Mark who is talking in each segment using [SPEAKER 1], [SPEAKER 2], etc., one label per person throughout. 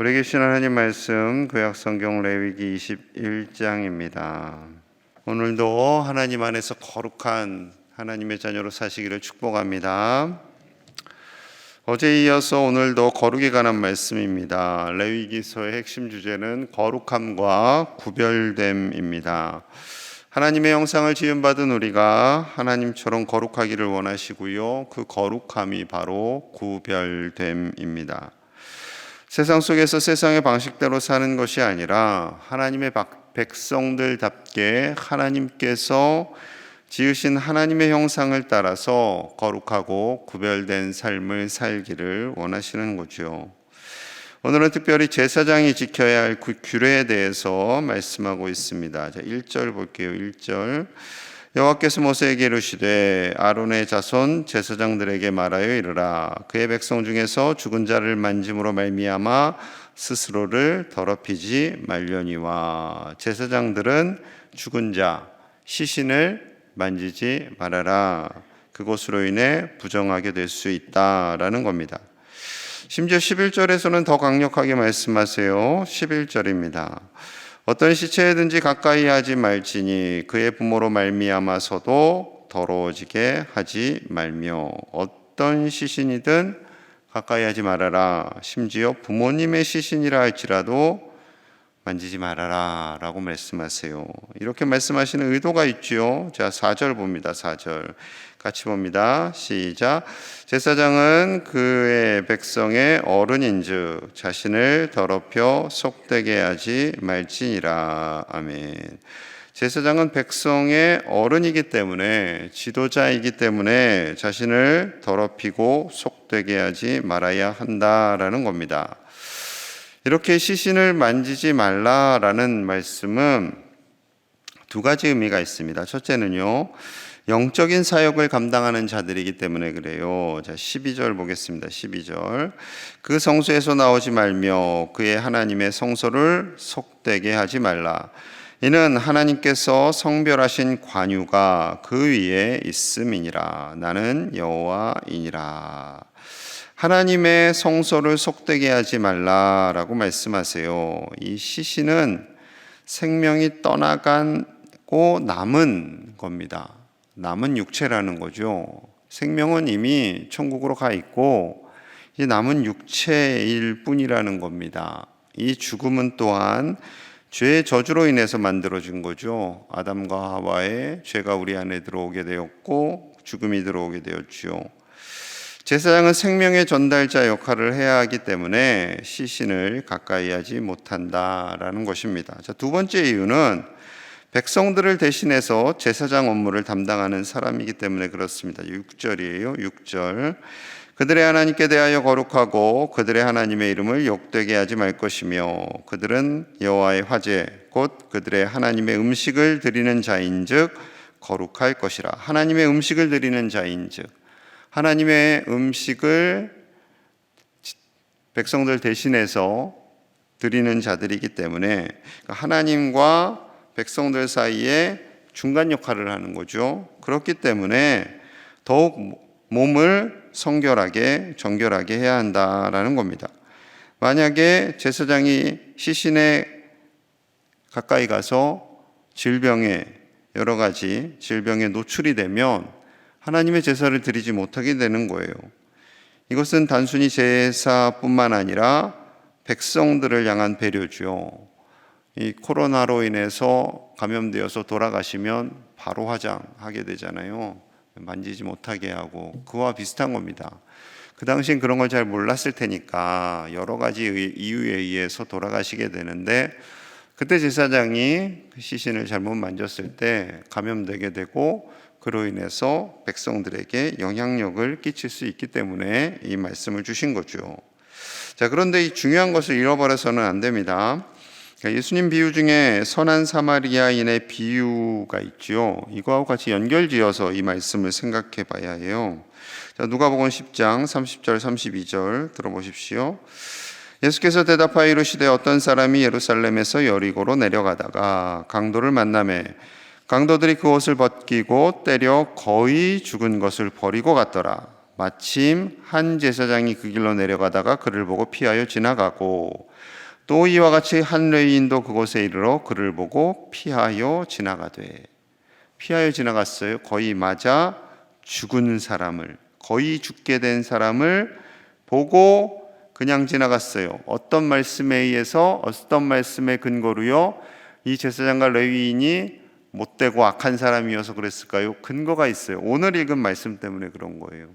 [SPEAKER 1] 우리 계신 하나님 말씀 구약 성경 레위기 21장입니다. 오늘도 하나님 안에서 거룩한 하나님의 자녀로 사시기를 축복합니다. 어제 이어서 오늘도 거룩에 관한 말씀입니다. 레위기서의 핵심 주제는 거룩함과 구별됨입니다. 하나님의 형상을 지음 받은 우리가 하나님처럼 거룩하기를 원하시고요. 그 거룩함이 바로 구별됨입니다. 세상 속에서 세상의 방식대로 사는 것이 아니라 하나님의 백성들답게 하나님께서 지으신 하나님의 형상을 따라서 거룩하고 구별된 삶을 살기를 원하시는 거죠. 오늘은 특별히 제사장이 지켜야 할 그 규례에 대해서 말씀하고 있습니다. 자, 1절 볼게요. 1절. 여호와께서 모세에게 이르시되 아론의 자손 제사장들에게 말하여 이르라 그의 백성 중에서 죽은 자를 만짐으로 말미암아 스스로를 더럽히지 말려니와 제사장들은 죽은 자 시신을 만지지 말아라 그것으로 인해 부정하게 될 수 있다라는 겁니다. 심지어 11절에서는 더 강력하게 말씀하세요. 11절입니다. 어떤 시체든지 가까이 하지 말지니 그의 부모로 말미암아서도 더러워지게 하지 말며 어떤 시신이든 가까이 하지 말아라. 심지어 부모님의 시신이라 할지라도 만지지 말아라 라고 말씀하세요. 이렇게 말씀하시는 의도가 있지요. 자, 4절 봅니다. 4절. 같이 봅니다. 시작. 제사장은 그의 백성의 어른인즉 자신을 더럽혀 속되게 하지 말지니라. 아멘. 제사장은 백성의 어른이기 때문에 지도자이기 때문에 자신을 더럽히고 속되게 하지 말아야 한다라는 겁니다. 이렇게 시신을 만지지 말라라는 말씀은 두 가지 의미가 있습니다. 첫째는요. 영적인 사역을 감당하는 자들이기 때문에 그래요. 자, 12절 보겠습니다. 12절. 그 성소에서 나오지 말며 그의 하나님의 성소를 속되게 하지 말라. 이는 하나님께서 성별하신 관유가 그 위에 있음이니라. 나는 여호와이니라. 하나님의 성소를 속되게 하지 말라라고 말씀하세요. 이 시신은 생명이 떠나간고 남은 겁니다. 남은 육체라는 거죠. 생명은 이미 천국으로 가 있고 이 남은 육체일 뿐이라는 겁니다. 이 죽음은 또한 죄의 저주로 인해서 만들어진 거죠. 아담과 하와의 죄가 우리 안에 들어오게 되었고 죽음이 들어오게 되었지요. 제사장은 생명의 전달자 역할을 해야 하기 때문에 시신을 가까이 하지 못한다라는 것입니다. 자, 두 번째 이유는 백성들을 대신해서 제사장 업무를 담당하는 사람이기 때문에 그렇습니다. 6절이에요. 6절. 그들의 하나님께 대하여 거룩하고 그들의 하나님의 이름을 욕되게 하지 말 것이며 그들은 여호와의 화제 곧 그들의 하나님의 음식을 드리는 자인즉 거룩할 것이라. 하나님의 음식을 드리는 자인즉 하나님의 음식을 백성들 대신해서 드리는 자들이기 때문에 하나님과 백성들 사이에 중간 역할을 하는 거죠. 그렇기 때문에 더욱 몸을 성결하게 정결하게 해야 한다라는 겁니다. 만약에 제사장이 시신에 가까이 가서 질병에 여러 가지 질병에 노출이 되면 하나님의 제사를 드리지 못하게 되는 거예요. 이것은 단순히 제사뿐만 아니라 백성들을 향한 배려죠. 이 코로나로 인해서 감염되어서 돌아가시면 바로 화장하게 되잖아요. 만지지 못하게 하고 그와 비슷한 겁니다. 그 당시엔 그런 걸 잘 몰랐을 테니까 여러 가지 이유에 의해서 돌아가시게 되는데 그때 제사장이 그 시신을 잘못 만졌을 때 감염되게 되고 그로 인해서 백성들에게 영향력을 끼칠 수 있기 때문에 이 말씀을 주신 거죠. 자, 그런데 이 중요한 것을 잃어버려서는 안 됩니다. 그러니까 예수님 비유 중에 선한 사마리아인의 비유가 있지요. 이거하고 같이 연결지어서 이 말씀을 생각해 봐야 해요. 자, 누가복음 10장 30절 32절 들어보십시오. 예수께서 대답하여 이르시되 어떤 사람이 예루살렘에서 여리고로 내려가다가 강도를 만남에 강도들이 그 옷을 벗기고 때려 거의 죽은 것을 버리고 갔더라. 마침 한 제사장이 그 길로 내려가다가 그를 보고 피하여 지나가고 또 이와 같이 한 레위인도 그곳에 이르러 그를 보고 피하여 지나가되 피하여 지나갔어요. 거의 맞아 죽은 사람을 거의 죽게 된 사람을 보고 그냥 지나갔어요. 어떤 말씀에 의해서 어떤 말씀의 근거로요? 이 제사장과 레위인이 못되고 악한 사람이어서 그랬을까요? 근거가 있어요. 오늘 읽은 말씀 때문에 그런 거예요.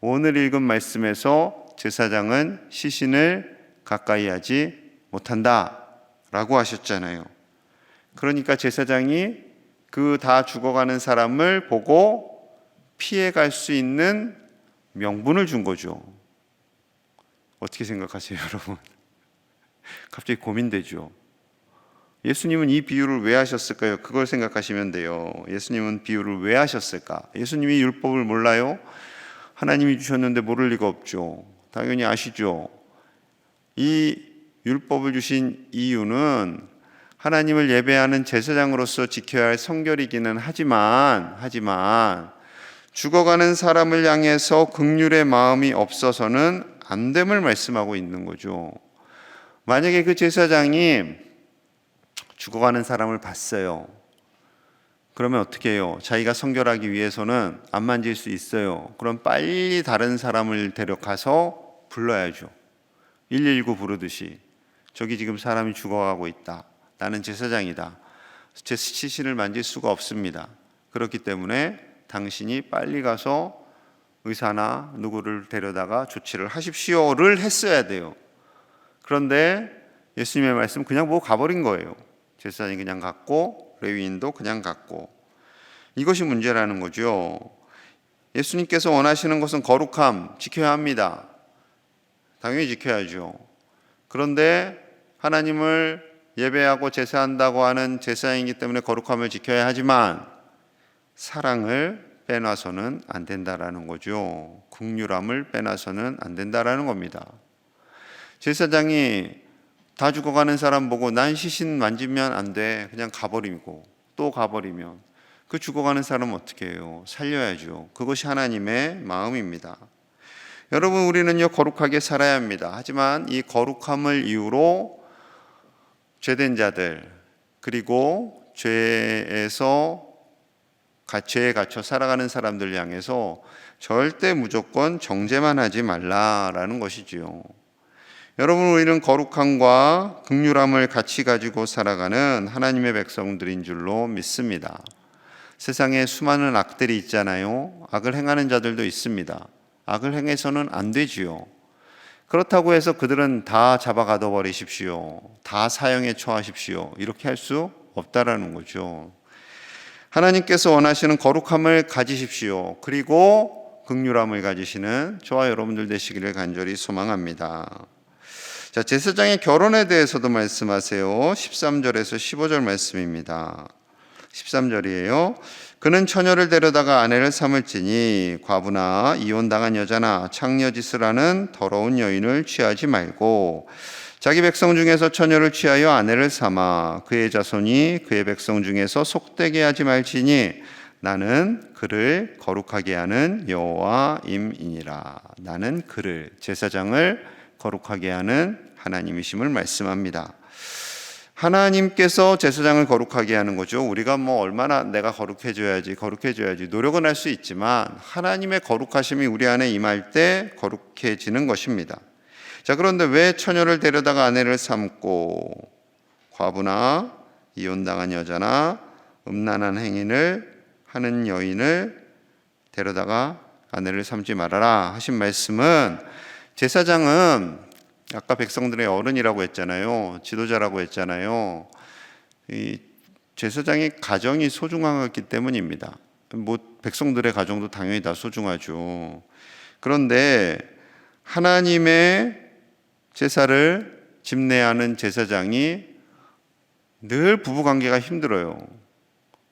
[SPEAKER 1] 오늘 읽은 말씀에서 제사장은 시신을 가까이 하지 못한다 라고 하셨잖아요. 그러니까 제사장이 그 다 죽어가는 사람을 보고 피해 갈 수 있는 명분을 준 거죠. 어떻게 생각하세요, 여러분? 갑자기 고민되죠. 예수님은 이 비유를 왜 하셨을까요? 그걸 생각하시면 돼요. 예수님은 비유를 왜 하셨을까? 예수님이 율법을 몰라요? 하나님이 주셨는데 모를 리가 없죠. 당연히 아시죠. 이 율법을 주신 이유는 하나님을 예배하는 제사장으로서 지켜야 할 성결이기는 하지만 하지만 죽어가는 사람을 향해서 극률의 마음이 없어서는 안 됨을 말씀하고 있는 거죠. 만약에 그 제사장이 죽어가는 사람을 봤어요. 그러면 어떻게 해요? 자기가 성결하기 위해서는 안 만질 수 있어요. 그럼 빨리 다른 사람을 데려가서 불러야죠. 119 부르듯이 저기 지금 사람이 죽어가고 있다. 나는 제사장이다. 제 시신을 만질 수가 없습니다. 그렇기 때문에 당신이 빨리 가서 의사나 누구를 데려다가 조치를 하십시오를 했어야 돼요. 그런데 예수님의 말씀 그냥 보고 가버린 거예요. 제사장이 그냥 갔고 레위인도 그냥 갔고 이것이 문제라는 거죠. 예수님께서 원하시는 것은 거룩함 지켜야 합니다. 당연히 지켜야죠. 그런데 하나님을 예배하고 제사한다고 하는 제사이기 때문에 거룩함을 지켜야 하지만 사랑을 빼놔서는 안 된다라는 거죠. 국률함을 빼놔서는 안 된다라는 겁니다. 제사장이 다 죽어가는 사람 보고 난 시신 만지면 안 돼. 그냥 가버리고 또 가버리면 그 죽어가는 사람은 어떻게 해요? 살려야죠. 그것이 하나님의 마음입니다. 여러분 우리는요 거룩하게 살아야 합니다. 하지만 이 거룩함을 이유로 죄된 자들 그리고 죄에서 죄에 갇혀 살아가는 사람들 향해서 절대 무조건 정죄만 하지 말라라는 것이지요. 여러분 우리는 거룩함과 극률함을 같이 가지고 살아가는 하나님의 백성들인 줄로 믿습니다. 세상에 수많은 악들이 있잖아요. 악을 행하는 자들도 있습니다. 악을 행해서는 안 되지요. 그렇다고 해서 그들은 다 잡아가둬 버리십시오. 다 사형에 처하십시오. 이렇게 할 수 없다라는 거죠. 하나님께서 원하시는 거룩함을 가지십시오. 그리고 극률함을 가지시는 저와 여러분들 되시기를 간절히 소망합니다. 자, 제사장의 결혼에 대해서도 말씀하세요. 13절에서 15절 말씀입니다. 13절이에요. 그는 처녀를 데려다가 아내를 삼을지니 과부나 이혼당한 여자나 창녀짓을 하는 더러운 여인을 취하지 말고 자기 백성 중에서 처녀를 취하여 아내를 삼아 그의 자손이 그의 백성 중에서 속되게 하지 말지니 나는 그를 거룩하게 하는 여호와임이니라. 나는 그를 제사장을 거룩하게 하는 하나님이심을 말씀합니다. 하나님께서 제사장을 거룩하게 하는 거죠. 우리가 뭐 얼마나 내가 거룩해져야지, 거룩해져야지 노력은 할 수 있지만 하나님의 거룩하심이 우리 안에 임할 때 거룩해지는 것입니다. 자, 그런데 왜 처녀를 데려다가 아내를 삼고 과부나 이혼당한 여자나 음란한 행위를 하는 여인을 데려다가 아내를 삼지 말아라 하신 말씀은 제사장은 아까 백성들의 어른이라고 했잖아요. 지도자라고 했잖아요. 이 제사장의 가정이 소중하기 때문입니다. 뭐 백성들의 가정도 당연히 다 소중하죠. 그런데 하나님의 제사를 집례하는 제사장이 늘 부부 관계가 힘들어요.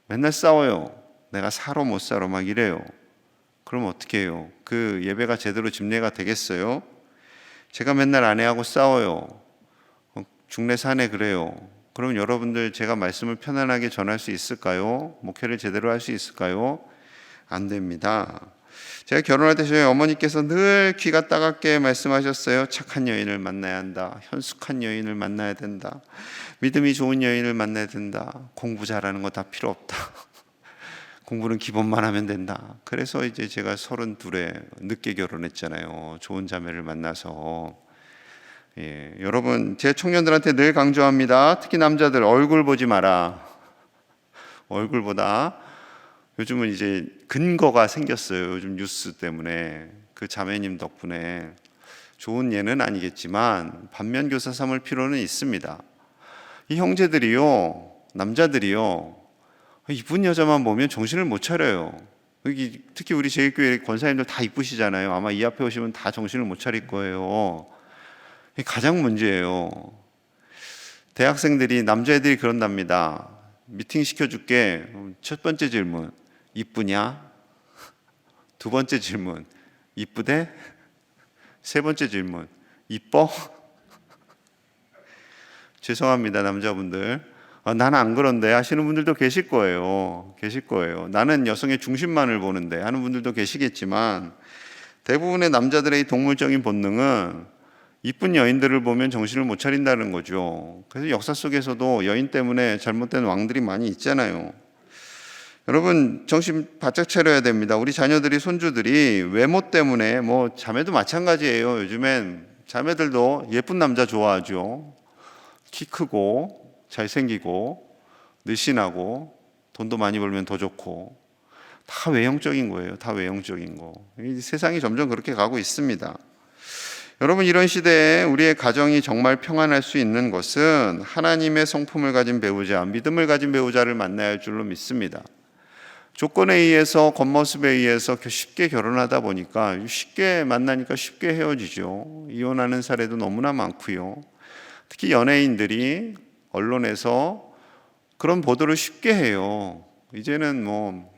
[SPEAKER 1] 맨날 싸워요. 내가 살아 못 살아 막 이래요. 그럼 어떻게 해요? 그 예배가 제대로 집례가 되겠어요? 제가 맨날 아내하고 싸워요. 어, 중내 사내 그래요. 그럼 여러분들 제가 말씀을 편안하게 전할 수 있을까요? 목회를 제대로 할 수 있을까요? 안 됩니다. 제가 결혼할 때 저희 어머니께서 늘 귀가 따갑게 말씀하셨어요. 착한 여인을 만나야 한다. 현숙한 여인을 만나야 된다. 믿음이 좋은 여인을 만나야 된다. 공부 잘하는 거 다 필요 없다. 공부는 기본만 하면 된다. 그래서 이제 제가 서른 둘에 늦게 결혼했잖아요. 좋은 자매를 만나서. 예, 여러분, 제 청년들한테 늘 강조합니다. 특히 남자들 얼굴 보지 마라. 얼굴보다 요즘은 이제 근거가 생겼어요. 요즘 뉴스 때문에 그 자매님 덕분에 좋은 예는 아니겠지만 반면 교사 삼을 필요는 있습니다. 이 형제들이요, 남자들이요, 이쁜 여자만 보면 정신을 못 차려요. 특히 우리 제일교회 권사님들 다 이쁘시잖아요. 아마 이 앞에 오시면 다 정신을 못 차릴 거예요. 가장 문제예요. 대학생들이 남자애들이 그런답니다. 미팅 시켜줄게. 첫 번째 질문 이쁘냐? 두 번째 질문 이쁘대? 세 번째 질문 이뻐? 죄송합니다 남자분들. 아, 나는 안 그런데 하시는 분들도 계실 거예요. 계실 거예요. 나는 여성의 중심만을 보는데 하는 분들도 계시겠지만 대부분의 남자들의 이 동물적인 본능은 이쁜 여인들을 보면 정신을 못 차린다는 거죠. 그래서 역사 속에서도 여인 때문에 잘못된 왕들이 많이 있잖아요. 여러분 정신 바짝 차려야 됩니다. 우리 자녀들이 손주들이 외모 때문에 뭐 자매도 마찬가지예요. 요즘엔 자매들도 예쁜 남자 좋아하죠. 키 크고 잘생기고 늘씬하고 돈도 많이 벌면 더 좋고 다 외형적인 거예요. 다 외형적인 거. 이 세상이 점점 그렇게 가고 있습니다. 여러분 이런 시대에 우리의 가정이 정말 평안할 수 있는 것은 하나님의 성품을 가진 배우자, 믿음을 가진 배우자를 만나야 할 줄로 믿습니다. 조건에 의해서 겉모습에 의해서 쉽게 결혼하다 보니까 쉽게 만나니까 쉽게 헤어지죠. 이혼하는 사례도 너무나 많고요. 특히 연예인들이 언론에서 그런 보도를 쉽게 해요. 이제는 뭐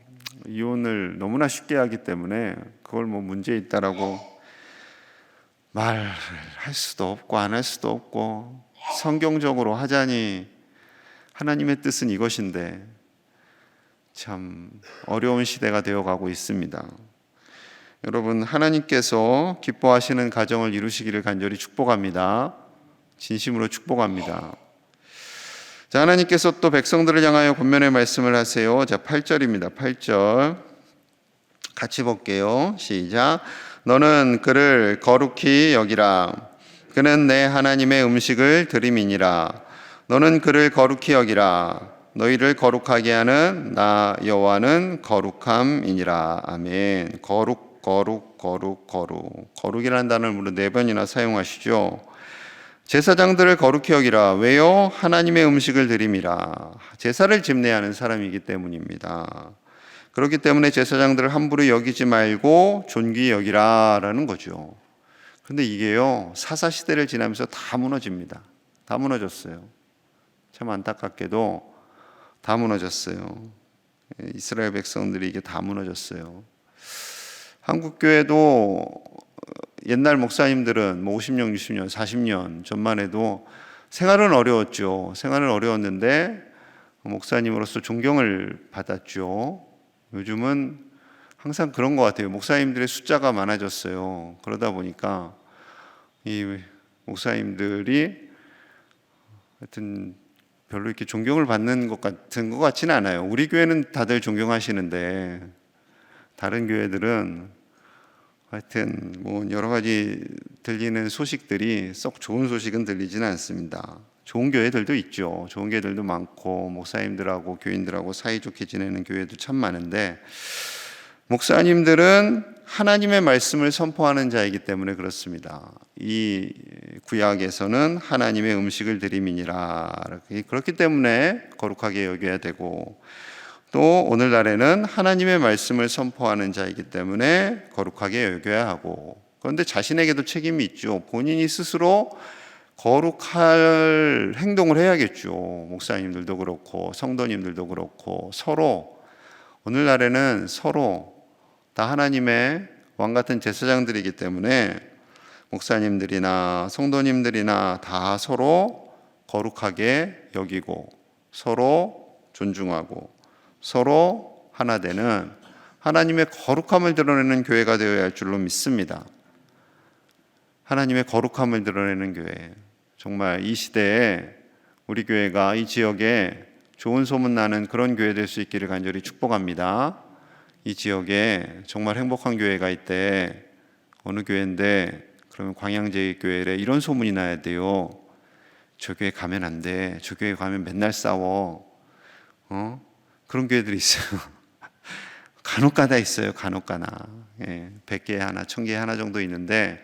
[SPEAKER 1] 이혼을 너무나 쉽게 하기 때문에 그걸 뭐 문제 있다라고 말할 수도 없고 안 할 수도 없고 성경적으로 하자니 하나님의 뜻은 이것인데 참 어려운 시대가 되어 가고 있습니다. 여러분 하나님께서 기뻐하시는 가정을 이루시기를 간절히 축복합니다. 진심으로 축복합니다. 자, 하나님께서 또 백성들을 향하여 권면의 말씀을 하세요. 자, 8절입니다. 8절. 같이 볼게요. 시작. 너는 그를 거룩히 여기라. 그는 내 하나님의 음식을 드림이니라. 너는 그를 거룩히 여기라. 너희를 거룩하게 하는 나 여호와는 거룩함이니라. 아멘. 거룩, 거룩, 거룩, 거룩. 거룩이라는 단어를 무려 네 번이나 사용하시죠. 제사장들을 거룩히 여기라. 왜요? 하나님의 음식을 드림이라. 제사를 집례하는 사람이기 때문입니다. 그렇기 때문에 제사장들을 함부로 여기지 말고 존귀 여기라라는 거죠. 근데 이게요, 사사 시대를 지나면서 다 무너집니다. 다 무너졌어요. 참 안타깝게도 다 무너졌어요. 이스라엘 백성들이 이게 다 무너졌어요. 한국 교회도 옛날 목사님들은 뭐 50년, 60년, 40년 전만 해도 생활은 어려웠죠. 생활은 어려웠는데 목사님으로서 존경을 받았죠. 요즘은 항상 그런 것 같아요. 목사님들의 숫자가 많아졌어요. 그러다 보니까 이 목사님들이 하여튼 별로 이렇게 존경을 받는 것 같은 것 같지는 않아요. 우리 교회는 다들 존경하시는데 다른 교회들은 하여튼 뭐 여러 가지 들리는 소식들이 썩 좋은 소식은 들리지는 않습니다. 좋은 교회들도 있죠. 좋은 교회들도 많고 목사님들하고 교인들하고 사이좋게 지내는 교회도 참 많은데 목사님들은 하나님의 말씀을 선포하는 자이기 때문에 그렇습니다. 이 구약에서는 하나님의 음식을 드림이니라 그렇기 때문에 거룩하게 여겨야 되고 또 오늘날에는 하나님의 말씀을 선포하는 자이기 때문에 거룩하게 여겨야 하고 그런데 자신에게도 책임이 있죠. 본인이 스스로 거룩할 행동을 해야겠죠. 목사님들도 그렇고 성도님들도 그렇고 서로 오늘날에는 서로 다 하나님의 왕 같은 제사장들이기 때문에 목사님들이나 성도님들이나 다 서로 거룩하게 여기고 서로 존중하고 서로 하나 되는 하나님의 거룩함을 드러내는 교회가 되어야 할 줄로 믿습니다. 하나님의 거룩함을 드러내는 교회. 정말 이 시대에 우리 교회가 이 지역에 좋은 소문 나는 그런 교회 될 수 있기를 간절히 축복합니다. 이 지역에 정말 행복한 교회가 있대. 어느 교회인데 그러면 광양제 교회래 이런 소문이 나야 돼요. 저 교회 가면 안 돼. 저 교회 가면 맨날 싸워. 어? 그런 교회들이 있어요. 간혹가다 있어요. 간혹가나. 예, 100개에 하나, 1000개에 하나 정도 있는데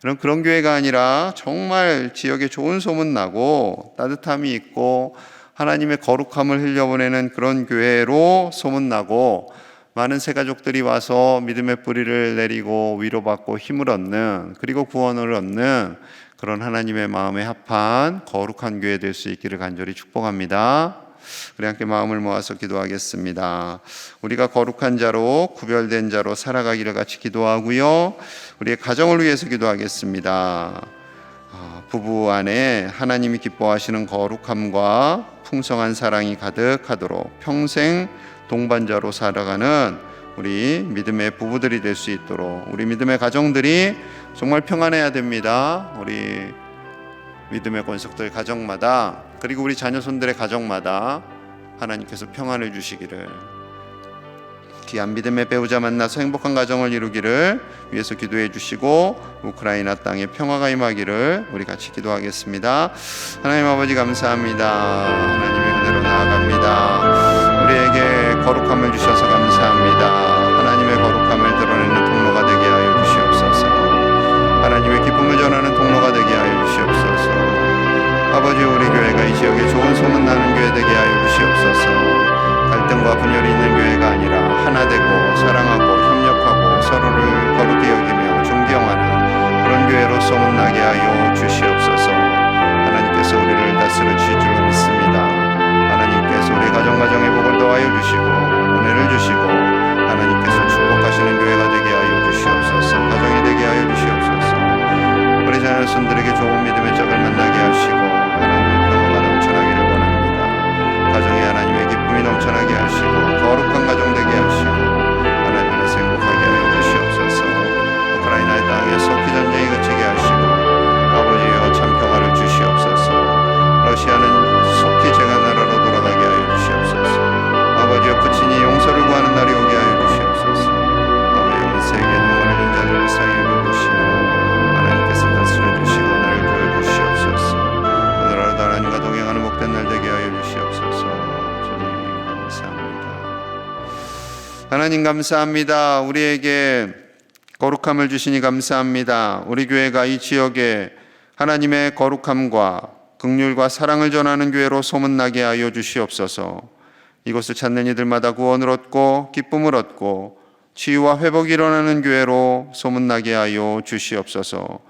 [SPEAKER 1] 그런 그런 교회가 아니라 정말 지역에 좋은 소문 나고 따뜻함이 있고 하나님의 거룩함을 흘려보내는 그런 교회로 소문 나고 많은 새 가족들이 와서 믿음의 뿌리를 내리고 위로받고 힘을 얻는 그리고 구원을 얻는 그런 하나님의 마음에 합한 거룩한 교회 될 수 있기를 간절히 축복합니다. 우리 함께 마음을 모아서 기도하겠습니다. 우리가 거룩한 자로 구별된 자로 살아가기를 같이 기도하고요. 우리의 가정을 위해서 기도하겠습니다. 아, 부부 안에 하나님이 기뻐하시는 거룩함과 풍성한 사랑이 가득하도록 평생 동반자로 살아가는 우리 믿음의 부부들이 될 수 있도록 우리 믿음의 가정들이 정말 평안해야 됩니다. 우리 믿음의 권속들 가정마다 그리고 우리 자녀손들의 가정마다 하나님께서 평안을 주시기를 귀한 믿음의 배우자 만나서 행복한 가정을 이루기를 위해서 기도해 주시고 우크라이나 땅에 평화가 임하기를 우리 같이 기도하겠습니다. 하나님 아버지 감사합니다. 하나님의 은혜로 나아갑니다. 우리에게 거룩함을 주셔서 감사합니다. 하나님의 거룩함을 드러내는 통로가 되게 하여 주시옵소서. 하나님의 기쁨을 전하는 통로가 되게 하여 주시옵소서. 아버지 우리 교회가 이 지역에 좋은 소문 나는 교회 되게 하여 주시옵소서. 갈등과 분열이 있는 교회가 아니라 하나 되고 사랑하고 협력하고 서로를 거룩히 여기며 존경하는 그런 교회로 소문나게 하여 주시옵소서. 하나님께서 우리를 다스려 주실 줄로 믿습니다. 하나님께서 우리 가정 가정의 복을 더하여 주시고 은혜를 주시고 하나님께서 축복하시는 교회가 되게 하여 주시옵소서. 가정이 되게 하여 주시옵소서. 우리 자녀 손들에게 좋은 믿음의 짝을 감사합니다. 우리에게 거룩함을 주시니 감사합니다. 우리 교회가 이 지역에 하나님의 거룩함과 극률과 사랑을 전하는 교회로 소문나게 하여 주시옵소서. 이곳을 찾는 이들마다 구원을 얻고 기쁨을 얻고 치유와 회복이 일어나는 교회로 소문나게 하여 주시옵소서.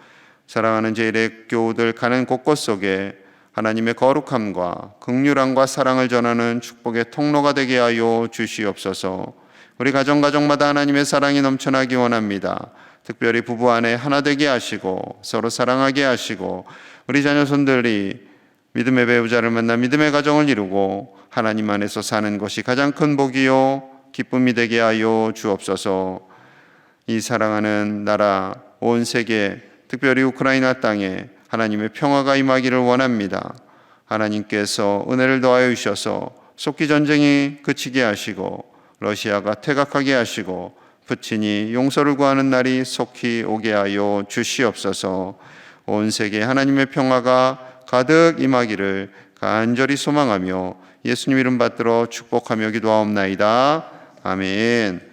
[SPEAKER 1] 사랑하는 제1의 교우들 가는 곳곳 속에 하나님의 거룩함과 극률함과 사랑을 전하는 축복의 통로가 되게 하여 주시옵소서. 우리 가정 가정마다 하나님의 사랑이 넘쳐나기 원합니다. 특별히 부부 안에 하나 되게 하시고 서로 사랑하게 하시고 우리 자녀 손들이 믿음의 배우자를 만나 믿음의 가정을 이루고 하나님 안에서 사는 것이 가장 큰 복이요 기쁨이 되게 하여 주옵소서. 이 사랑하는 나라 온 세계 특별히 우크라이나 땅에 하나님의 평화가 임하기를 원합니다. 하나님께서 은혜를 더하여 주셔서 속기 전쟁이 그치게 하시고 러시아가 퇴각하게 하시고 부친이 용서를 구하는 날이 속히 오게 하여 주시옵소서. 온 세계 하나님의 평화가 가득 임하기를 간절히 소망하며 예수님 이름 받들어 축복하며 기도하옵나이다. 아멘.